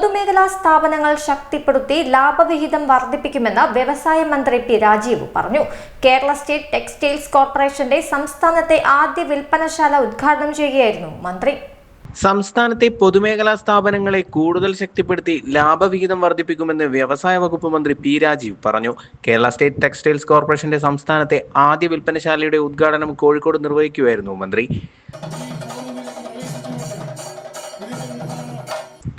പൊതുമേഖലാ സ്ഥാപനങ്ങൾ ശക്തിപ്പെടുത്തി ലാഭവിഹിതം വർദ്ധിപ്പിക്കുമെന്ന് വ്യവസായ മന്ത്രി പി രാജീവ് പറഞ്ഞു. കേരള സ്റ്റേറ്റ് ടെക്സ്റ്റൈൽസ് കോർപ്പറേഷന്റെ സംസ്ഥാനത്തെ ആദ്യ വിൽപ്പനശാല ഉദ്ഘാടനം ചെയ്യുകയായിരുന്നു മന്ത്രി. സംസ്ഥാനത്തെ പൊതുമേഖലാ സ്ഥാപനങ്ങളെ കൂടുതൽ ശക്തിപ്പെടുത്തി ലാഭവിഹിതം വർദ്ധിപ്പിക്കുമെന്ന് വ്യവസായ വകുപ്പ് മന്ത്രി പി രാജീവ് പറഞ്ഞു. കേരള സ്റ്റേറ്റ് ടെക്സ്റ്റൈൽസ് കോർപ്പറേഷന്റെ സംസ്ഥാനത്തെ ആദ്യ വിൽപ്പനശാലയുടെ ഉദ്ഘാടനം കോഴിക്കോട് നിർവഹിക്കുകയായിരുന്നു മന്ത്രി.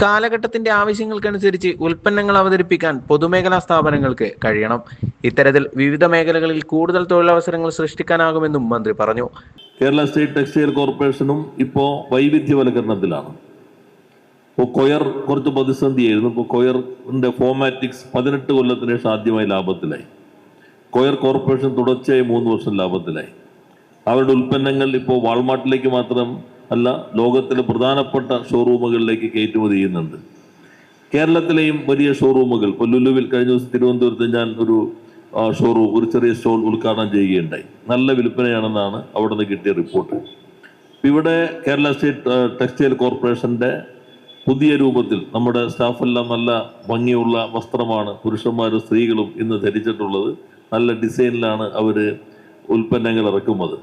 കാലഘട്ടത്തിന്റെ ആവശ്യങ്ങൾക്കനുസരിച്ച് ഉൽപ്പന്നങ്ങൾ അവതരിപ്പിക്കാൻ പൊതുമേഖലാ സ്ഥാപനങ്ങൾക്ക് കഴിയണം. ഇത്തരത്തിൽ വിവിധ മേഖലകളിൽ കൂടുതൽ തൊഴിലവസരങ്ങൾ സൃഷ്ടിക്കാനാകുമെന്നും മന്ത്രി പറഞ്ഞു. കേരള സ്റ്റേറ്റ് ടെക്സ്റ്റൈൽ കോർപ്പറേഷനും ഇപ്പോൾ വൈവിധ്യവൽക്കരണത്തിലാണ്. ഇപ്പോൾ കൊയർ കുറച്ച് പ്രതിസന്ധിയായിരുന്നു ഇപ്പോൾ കൊയറിന്റെ ഫോമാറ്റിക്സ് പതിനെട്ട് കൊല്ലത്തിന് ശേഷം ആദ്യമായി ലാഭത്തിലായി. കൊയർ കോർപ്പറേഷൻ തുടർച്ചയായി മൂന്ന് വർഷം ലാഭത്തിലായി. അവരുടെ ഉൽപ്പന്നങ്ങൾ ഇപ്പോൾ വാൾമാർട്ടിലേക്ക് മാത്രം അല്ല ലോകത്തിലെ പ്രധാനപ്പെട്ട ഷോറൂമുകളിലേക്ക് കയറ്റുമതി ചെയ്യുന്നുണ്ട്. കേരളത്തിലെയും വലിയ ഷോറൂമുകൾ. കൊല്ലുവിൽ കഴിഞ്ഞ ദിവസം തിരുവനന്തപുരത്ത് ഞാൻ ഒരു ഷോറൂം ഒരു ചെറിയ സ്റ്റോൾ ഉദ്ഘാടനം ചെയ്യുകയുണ്ടായി. നല്ല വിൽപ്പനയാണെന്നാണ് അവിടെ നിന്ന് കിട്ടിയ റിപ്പോർട്ട്. ഇവിടെ കേരള സ്റ്റേറ്റ് ടെക്സ്റ്റൈൽ കോർപ്പറേഷന്റെ പുതിയ രൂപത്തിൽ നമ്മുടെ സ്റ്റാഫെല്ലാം നല്ല ഭംഗിയുള്ള വസ്ത്രമാണ് പുരുഷന്മാരും സ്ത്രീകളും ഇന്ന് ധരിച്ചിട്ടുള്ളത്. നല്ല ഡിസൈനിലാണ് അവർ ഉൽപ്പന്നങ്ങൾ ഇറക്കുന്നത്.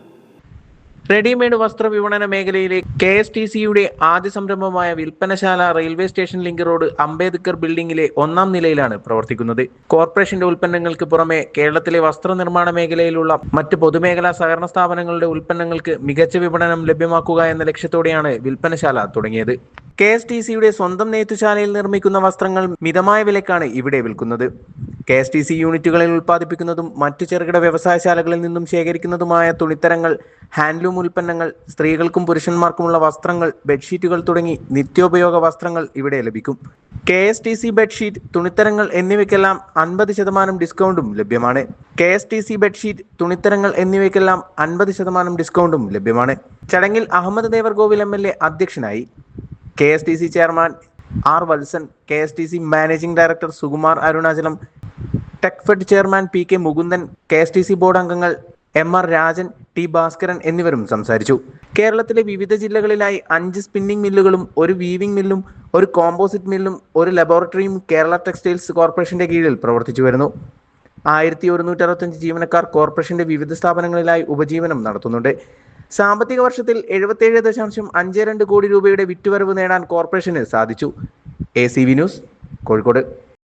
റെഡിമെയ്ഡ് വസ്ത്ര വിപണന മേഖലയിലെ കെ എസ് ടി സിയുടെ ആദ്യ സംരംഭമായ വിൽപ്പനശാല railway station link road Ambedkar ബിൽഡിംഗിലെ ഒന്നാം നിലയിലാണ് പ്രവർത്തിക്കുന്നത്. കോർപ്പറേഷന്റെ ഉൽപ്പന്നങ്ങൾക്ക് പുറമെ കേരളത്തിലെ വസ്ത്രനിർമ്മാണ മേഖലയിലുള്ള മറ്റ് പൊതുമേഖലാ സഹകരണ സ്ഥാപനങ്ങളുടെ ഉൽപ്പന്നങ്ങൾക്ക് മികച്ച വിപണനം ലഭ്യമാക്കുക എന്ന ലക്ഷ്യത്തോടെയാണ് വിൽപ്പനശാല തുടങ്ങിയത്. കെ എസ് ടി സിയുടെ സ്വന്തം നെയ്ത്തുശാലയിൽ നിർമ്മിക്കുന്ന വസ്ത്രങ്ങൾ മിതമായ വിലക്കാണ് ഇവിടെ വിൽക്കുന്നത്. കെ എസ് ടി സി യൂണിറ്റുകളിൽ ഉൽപ്പാദിപ്പിക്കുന്നതും മറ്റു ചെറുകിട വ്യവസായശാലകളിൽ നിന്നും ശേഖരിക്കുന്നതുമായ തുണിത്തരങ്ങൾ ഹാൻഡ്ലൂം ഉൽപ്പന്നങ്ങൾ സ്ത്രീകൾക്കും പുരുഷന്മാർക്കുമുള്ള വസ്ത്രങ്ങൾ ബെഡ്ഷീറ്റുകൾ തുടങ്ങി നിത്യോപയോഗ വസ്ത്രങ്ങൾ ഇവിടെ ലഭിക്കും. K S T C bedsheet തുണിത്തരങ്ങൾ എന്നിവയ്ക്കെല്ലാം അൻപത് ശതമാനം ഡിസ്കൗണ്ടും ലഭ്യമാണ്. K S T C bedsheet തുണിത്തരങ്ങൾ എന്നിവയ്ക്കെല്ലാം അൻപത് ശതമാനം ഡിസ്കൗണ്ടും ലഭ്യമാണ്. ചടങ്ങിൽ Ahmed Devarkovil M L A അധ്യക്ഷനായി K S T C chairman R Valsan K S T C managing director Sukumar Arunachalam Techfed chairman P K Mukundan K S T C board അംഗങ്ങൾ M R Rajan T Bhaskaran എന്നിവരും സംസാരിച്ചു. കേരളത്തിലെ വിവിധ ജില്ലകളിലായി അഞ്ച് spinning മില്ലുകളും ഒരു weaving മില്ലും ഒരു composite മില്ലും ഒരു ലബോറട്ടറിയും കേരള ടെക്സ്റ്റൈൽസ് കോർപ്പറേഷന്റെ കീഴിൽ പ്രവർത്തിച്ചു വരുന്നു. ആയിരത്തി ഒരുന്നൂറ്റി അറുപത്തഞ്ച് ജീവനക്കാർ കോർപ്പറേഷന്റെ വിവിധ സ്ഥാപനങ്ങളിലായി ഉപജീവനം നടത്തുന്നുണ്ട്. സാമ്പത്തിക വർഷത്തിൽ എഴുപത്തിയേഴ് ദശാംശം അഞ്ച് രണ്ട് കോടി രൂപയുടെ വിറ്റുവരവ് നേടാൻ കോർപ്പറേഷന് സാധിച്ചു. A C V news Kozhikode.